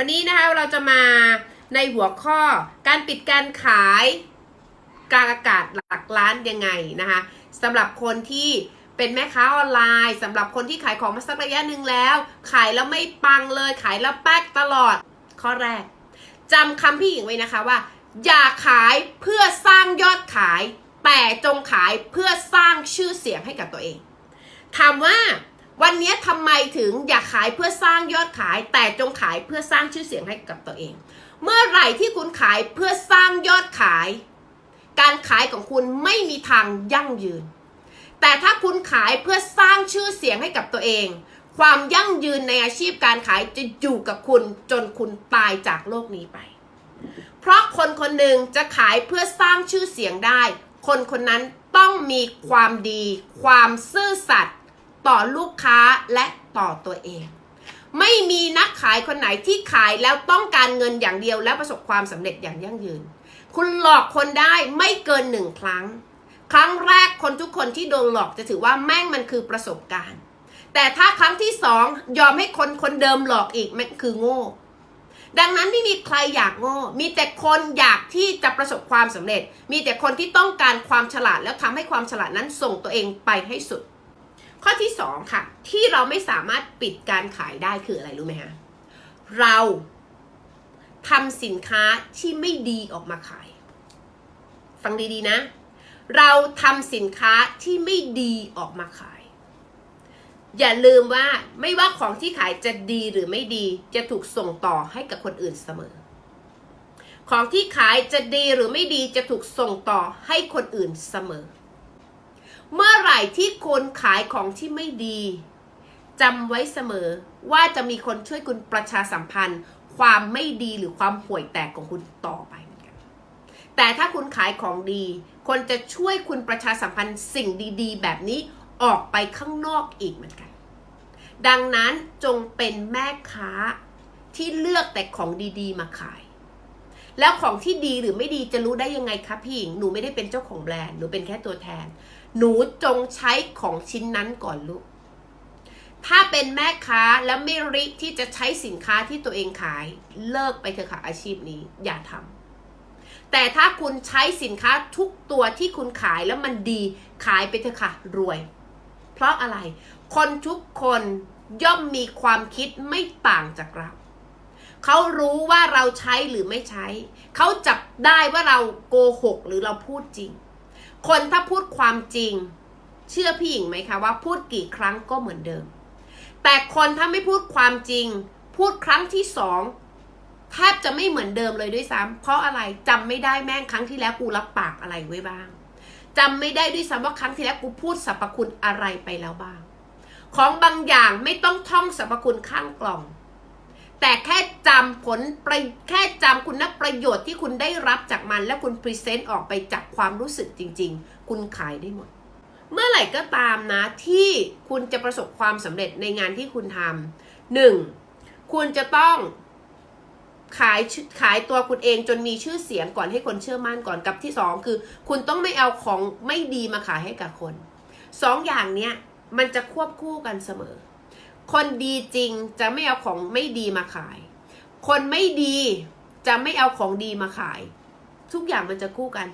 วันนี้นะคะเราจะมาในหัวข้อการปิดการขายกลางอากาศหลักล้านยังไงนะคะสำหรับคนที่เป็นแม่ค้าออนไลน์สำหรับคนที่ขายของมาสักระยะหนึ่งแล้ว ขายแล้วไม่ปังเลยขายแล้วแป๊กตลอด ข้อแรกจำคำพี่หญิงไว้นะคะว่า อย่าขายเพื่อสร้างยอดขาย แต่จงขายเพื่อสร้างชื่อเสียงให้กับตัวเองถามว่า วันนี้ทำไมถึงอยากขายเพื่อสร้างยอดขาย แต่จงขายเพื่อสร้างชื่อเสียงให้กับตัวเอง เมื่อไหร่ที่คุณขายเพื่อสร้างยอดขาย การขายของคุณไม่มีทางยั่งยืน แต่ถ้าคุณขายเพื่อสร้างชื่อเสียงให้กับตัวเอง ความยั่งยืนในอาชีพการขายจะอยู่กับคุณจนคุณตายจากโลกนี้ไป เพราะคนคนหนึ่งจะขายเพื่อสร้างชื่อเสียงได้ คนคนนั้นต้องมีความดี ความซื่อสัตย์ ต่อลูกค้าและต่อตัวเอง ไม่มีนักขายคนไหนที่ขายแล้วต้องการเงินอย่างเดียวและประสบความสำเร็จอย่างยั่งยืน คุณหลอกคนได้ไม่เกินหนึ่งครั้ง ครั้งแรกคนทุกคนที่โดนหลอกจะถือว่าแม่งมันคือประสบการณ์ แต่ถ้าครั้งที่สองยอมให้คนคนเดิมหลอกอีกมันคือโง่ ดังนั้นไม่มีใครอยากโง่ มีแต่คนอยากที่จะประสบความสำเร็จ มีแต่คนที่ต้องการความฉลาดแล้วทำให้ความฉลาดนั้นส่งตัวเองไปให้สุด ข้อที่สองค่ะ ที่เราไม่สามารถปิดการขายได้คืออะไรรู้ไหมฮะเราทำสินค้าที่ไม่ดีออกมาขาย ฟังดีๆนะ เราทำสินค้าที่ไม่ดีออกมาขาย อย่าลืมว่าไม่ว่าของที่ขายจะดีหรือไม่ดีจะถูกส่งต่อให้กับคนอื่นเสมอ ของที่ขายจะดีหรือไม่ดีจะถูกส่งต่อให้คนอื่นเสมอ เมื่อไหร่ที่คุณขายของที่ไม่ดีจำไว้เสมอว่าจะมีคนช่วยคุณประชาสัมพันธ์ ความไม่ดีหรือความห่วยแตกของคุณต่อไปเหมือนกัน แต่ถ้าคุณขายของดี คนจะช่วยคุณประชาสัมพันธ์สิ่งดีๆ แบบนี้ออกไปข้างนอกอีกเหมือนกัน ดังนั้นจงเป็นแม่ค้าที่เลือกแต่ของดีๆ มาขาย แล้วของที่ดีหรือไม่ดีจะรู้ได้ยังไงคะพี่หญิงหนูไม่ได้เป็นเจ้าของแบรนด์หนูเป็นแค่ตัวแทน หนูจงใช้ของชิ้นนั้นก่อนลูกถ้าเป็นแม่ค้าแล้วไม่ริที่จะใช้สินค้าที่ตัวเองขายเลิกไปเถอะค่ะอาชีพนี้อย่าทำแต่ถ้าคุณใช้สินค้าทุกตัวที่คุณขายแล้วมันดีขายไปเถอะค่ะรวย เพราะอะไร คนทุกคนย่อมมีความคิดไม่ต่างจากเรา เขารู้ว่าเราใช้หรือไม่ใช้ เขาจับได้ว่าเราโกหกหรือเราพูดจริง คนถ้าพูดความจริง เชื่อพี่หญิงไหมคะว่าพูดกี่ครั้งก็เหมือนเดิม แต่คนถ้าไม่พูดความจริง พูดครั้งที่สองแทบจะไม่เหมือนเดิมเลยด้วยซ้ำเพราะอะไรจำไม่ได้แม่งครั้งที่แล้วกูรับปากอะไรไว้บ้างจำไม่ได้ด้วยซ้ำว่าครั้งที่แล้วกูพูดสรรพคุณอะไรไปแล้วบ้าง ของบางอย่างไม่ต้องท่องสรรพคุณข้างกล่อง แต่แค่จำผลประแค่จำคุณประโยชน์ที่คุณได้รับจากมัน และคุณพรีเซนต์ออกไปจากความรู้สึกจริง ๆ คุณขายได้หมด เมื่อไหร่ก็ตามนะที่คุณจะประสบความสำเร็จในงานที่คุณทำหนึ่งคุณจะต้องขายขายตัวคุณเองจนมีชื่อเสียงก่อนให้คนเชื่อมั่นก่อนกับที่สองคือ คุณต้องไม่เอาของไม่ดีมาขายให้กับคนสองอย่างเนี้ยมันจะควบคู่กันเสมอ คนดีจริงจะไม่เอาของไม่ดีมาขาย คนไม่ดีจะไม่เอาของดีมาขาย ทุกอย่างมันจะคู่กัน